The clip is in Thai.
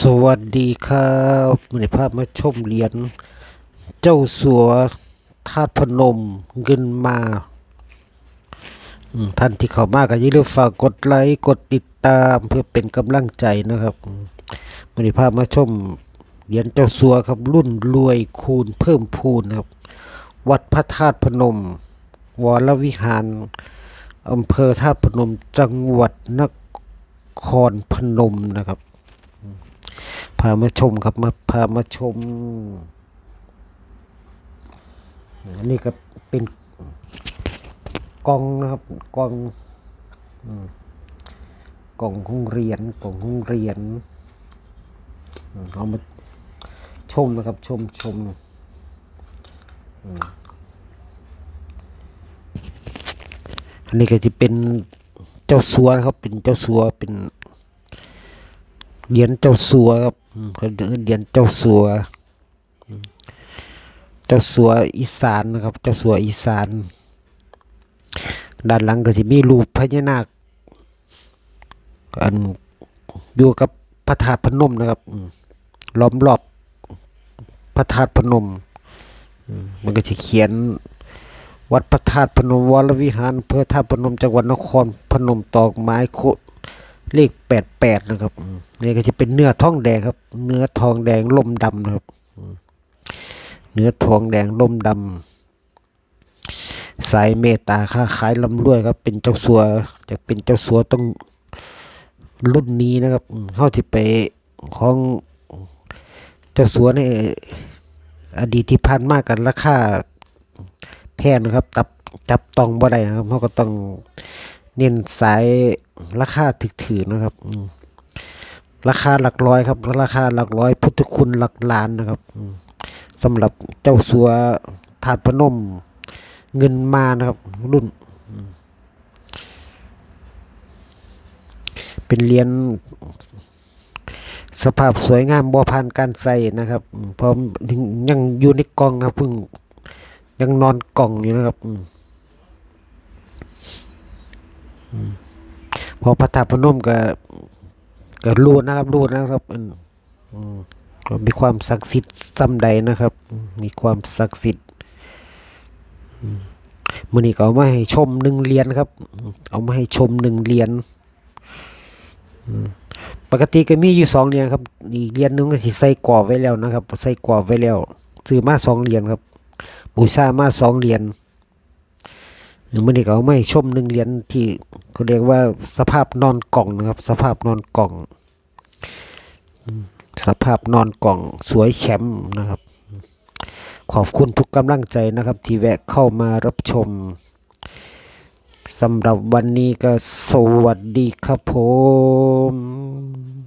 สวัสดีครับวันนี้ภาพมาชมเหรียญเจ้าสัวธาตุพนมเงินมาท่านที่เข้ามาก็อย่าลืมฝากกดไลค์กดติดตามเพื่อเป็นกำลังใจนะครับมในภาพมาชมเหรียญเจ้าสัวครับ รุ่นรวยคูณเพิ่มพูนครับ วัดพระธาตุพนม วรวิหารอำเภอธาตุพนมจังหวัดนครพนมนะครับ พามาชมครับมาพามาชม อันนี้ก็เป็นกล่องนะครับกล่องกล่องของเรียญกล่องของเรียญอืมเอามาชมนะครับชมชมอันนี้ก็จะเป็นเจ้าสัวครับ เป็นเจ้าสัวเป็นเหรียญเจ้าสัวครับ อืมเขาเรียกเดียญเจ้าสัว เจ้าสัวอีสานนะครับ เจ้าสัวอีสาน ด้านหลังก็จะมีรูปพญานาคอันอยู่กับพระธาตุพนมนะครับล้อมรอบพระธาตุพนม มันก็จะเขียนวัดพระธาตุพนมวรวิหารอำเภอธาตุพนมจังหวัดนครพนมตอกไม้โค เลขแปดแปดนะครับนี่ก็จะเป็นเนื้อทองแดงครับ เนื้อทองแดงล่มดำนะครับ เนื้อทองแดงล่มดำสายเมตตาค้าขายลำรวยครับ เป็นเจ้าสัวจะเป็นเจ้าสัวต้องรุ่นนี้นะครับเข้าจะไปของเจ้าสัวในอดีตที่ผ่านมากันราคาแพงนะครับ ตับจับต้องบ่ได้นะครับเขาก็ต้องเน้นสาย ราคาถึกถือนะครับราคาหลักร้อยครับ ราคาหลักร้อยพุทธคุณหลักล้านนะครับสำหรับเจ้าสัวถาดพนมเงินมานะครับ รุ่น เป็นเหรียญสภาพสวยงามบ่ผ่านการใส่นะครับเพราะยังอยู่ในกล่องนะเพิ่งยังนอนกล่องอยู่นะครับ อืม พอพระธาตุพนมก็ก็รู้นะครับรู้นะครับอืมมีความศักดิ์สิทธิ์ซ้ำใดนะครับ มีความศักดิ์สิทธิ์มือนี้ก็เอามาให้ชมหนึ่งเหรียญครับ เอามาให้ชมหนึ่งเหรียญปกติก็มีอยู่สองเหรียญครับอีกเหรียญหนึงก็สิใส่กรอบไว้แล้วนะครับ ใส่กรอบไว้แล้วซื้อมาสองเหรียญครับ บูชามาสองเหรียญ มื่อนี้ก็เอาไม่ชมหนึ่งเหรียญที่เขาเรียกว่าสภาพนอนกล่องนะครับ สภาพนอนกล่อง สภาพนอนกล่องสวยแชมป์นะครับ ขอบคุณทุกกำลังใจนะครับ ที่แวะเข้ามารับชมสำหรับวันนี้ก็สวัสดีครับผม